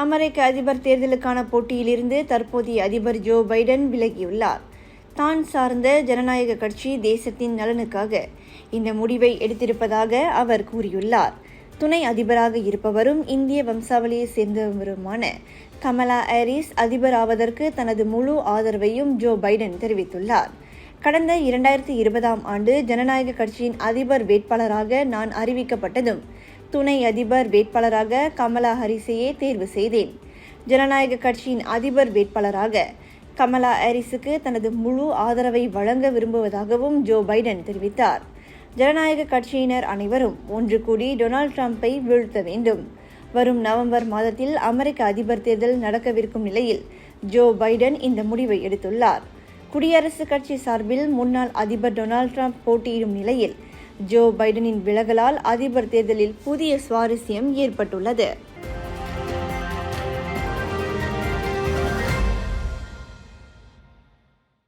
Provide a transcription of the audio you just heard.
அமெரிக்க அதிபர் தேர்தலுக்கான போட்டியிலிருந்து தற்போதைய அதிபர் ஜோ பைடன் விலகியுள்ளார். தான் சார்ந்த ஜனநாயக கட்சி தேசத்தின் நலனுக்காக இந்த முடிவை எடுத்திருப்பதாக அவர் கூறியுள்ளார். துணை அதிபராக இருப்பவரும் இந்திய வம்சாவளியை சேர்ந்தவருமான கமலா ஹாரிஸ் அதிபராவதற்கு தனது முழு ஆதரவையும் ஜோ பைடன் தெரிவித்துள்ளார். கடந்த இரண்டாயிரத்தி இருபதாம் ஆண்டு ஜனநாயக கட்சியின் அதிபர் வேட்பாளராக நான் அறிவிக்கப்பட்டதும் துணை அதிபர் வேட்பாளராக கமலா ஹரிஸையே தேர்வு செய்தேன். ஜனநாயக கட்சியின் அதிபர் வேட்பாளராக கமலா ஹாரிஸுக்கு தனது முழு ஆதரவை வழங்க விரும்புவதாகவும் ஜோ பைடன் தெரிவித்தார். ஜனநாயக கட்சியினர் அனைவரும் ஒன்று கூடி டொனால்ட் ட்ரம்ப்பை வீழ்த்த வேண்டும். வரும் நவம்பர் மாதத்தில் அமெரிக்க அதிபர் தேர்தல் நடக்கவிருக்கும் நிலையில் ஜோ பைடன் இந்த முடிவை எடுத்துள்ளார். குடியரசுக் கட்சி சார்பில் முன்னாள் அதிபர் டொனால்ட் ட்ரம்ப் போட்டியிடும் நிலையில் ஜோ பைடனின் விலகலால் அதிபர் தேர்தலில் புதிய சுவாரஸ்யம் ஏற்பட்டுள்ளது.